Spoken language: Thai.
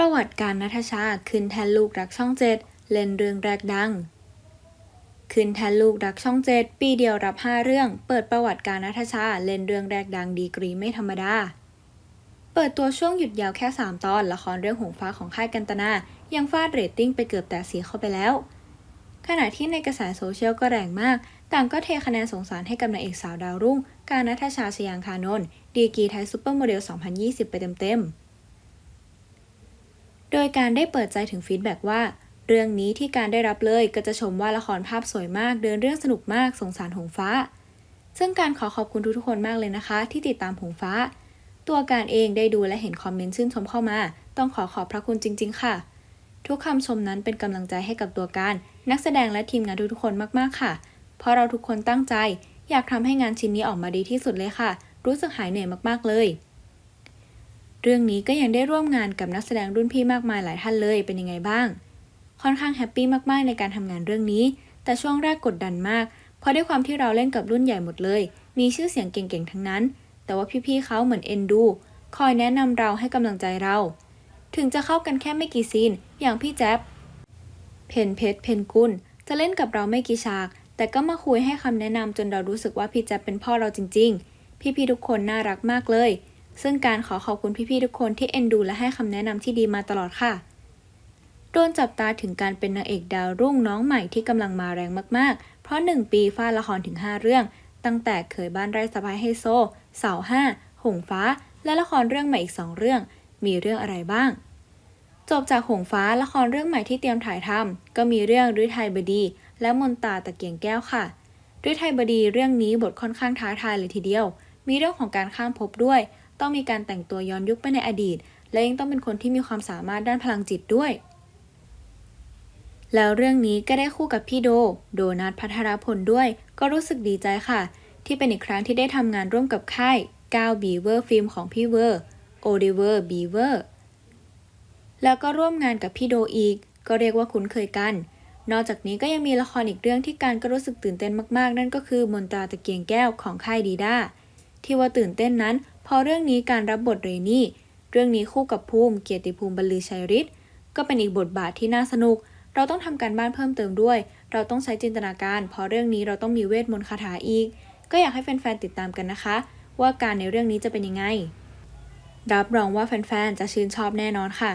ประวัติการนัทชาขึ้นแทนลูกรักช่องเจ็ดเล่นเรื่องแรกดัง ขึ้นแทนลูกรักช่องเจ็ดปีเดียวรับ 5 เรื่อง เปิดประวัติการนัทชาเล่นเรื่องแรกดังดีกรีไม่ธรรมดา เปิดตัวช่วงหยุดยาวแค่ 3 ตอน ละครเรื่องหงฟ้าของค่ายกันตนา ยังฟาดเรตติ้งไปเกือบแต่สีเข้าไปแล้ว ขณะที่ในกระแสโซเชียลก็แรงมาก ต่างก็เทคะแนนสงสารให้กับนางเอกสาวดาวรุ่ง การนัทชาชยางคานนท์ดีกรีไทยซูเปอร์โมเดล 2020 ไปเต็มๆ ยการได้เปิดใจถึงฟีดแบ็กว่า เรื่องนี้ที่การได้รับเลยก็จะชมว่าละครภาพสวยมาก เดินเรื่องสนุกมากสงสารหงฟ้า ซึ่งการขอขอบคุณทุกๆคนมากเลยนะคะ ที่ติดตามหงฟ้า ตัวการเองได้ดูและเห็นคอมเมนต์ชื่นชมเข้ามา ต้องขอขอบพระคุณจริง ๆ ค่ะ ทุกคำชมนั้นเป็นกำลังใจให้กับตัวการ นักแสดงและทีมงานทุกๆคนมากๆค่ะ เพราะเราทุกคนตั้งใจ อยากทำให้งานชิ้นนี้ออกมาดีที่สุดเลยค่ะ รู้สึกหายเหนื่อยมากๆเลย รื่องนี้ก็ยังได้ร่วมงานกับนักแสดงรุ่นพี่มากมายหลายท่านเลยเป็นยังไงบ้าง ค่อนข้างแฮปปี้มากๆในการทำงานเรื่องนี้ แต่ช่วงแรกกดดันมาก เพราะด้วยความที่เราเล่นกับรุ่นใหญ่หมดเลย มีชื่อเสียงเก่งๆทั้งนั้น แต่ว่าพี่ๆเขาเหมือนเอ็นดู คอยแนะนำเราให้กำลังใจเรา ถึงจะเข้ากันแค่ไม่กี่ซีน อย่างพี่แจ๊บเพนเพชรเพนกุลจะเล่นกับเราไม่กี่ฉาก แต่ก็มาคุยให้คำแนะนำจนเรารู้สึกว่าพี่แจ๊บเป็นพ่อเราจริง ๆ พี่ๆทุกคนน่ารักมากเลย ซึ่งการขอขอบคุณพี่ๆทุกคนที่เอ็นดูและให้คำแนะนำที่ดีมาตลอดค่ะ โดนจับตาถึงการเป็นนางเอกดาวรุ่งน้องใหม่ที่กำลังมาแรงมากๆ เพราะ 1 ปีฟาดละครถึง 5 เรื่อง ตั้งแต่เคยบ้านไร่สะพายไฮโซ เสาห้า หงฟ้า และละครเรื่องใหม่อีก 2 เรื่อง มีเรื่องอะไรบ้าง จบจากหงฟ้าละครเรื่องใหม่ที่เตรียมถ่ายทำก็มีเรื่องฤทัยบดี และมนตาตะเกียงแก้วค่ะฤทัยบดีเรื่องนี้บทค่อนข้างท้าทายเลยทีเดียว มีเรื่องของการข้ามภพด้วย ต้องมีการแต่งตัวย้อนยุคไปในอดีต และยังต้องเป็นคนที่มีความสามารถด้านพลังจิตด้วย แล้วเรื่องนี้ก็ได้คู่กับพี่โด โดนัทพัทรพลด้วย ก็รู้สึกดีใจค่ะ ที่เป็นอีกครั้งที่ได้ทำงานร่วมกับค่าย9 b ีเวอร์ฟิล์มของพี่เวอร์โอเดเวอร์บีเวอร์แล้วก็ร่วมงานกับพี่โดอีก ก็เรียกว่าคุ้นเคยกัน นอกจากนี้ก็ยังมีละครอีกเรื่องที่การก็รู้สึกตื่นเต้นมากๆ นั่นก็คือมนตราตะเกียงแก้วของค่ายดีด้าที่ว่าตื่นเต้นนั้น พอเรื่องนี้การรับบทเรนี่ เรื่องนี้คู่กับภูมิเกียรติภูมิบรรลือชัยฤทธิ์ก็เป็นอีกบทบาทที่น่าสนุก เราต้องทำการบ้านเพิ่มเติมด้วย เราต้องใช้จินตนาการ เพราะเรื่องนี้เราต้องมีเวทมนต์คาถาอีก ก็อยากให้แฟนๆติดตามกันนะคะ ว่าการในเรื่องนี้จะเป็นยังไง รับรองว่าแฟนๆจะชื่นชอบแน่นอนค่ะ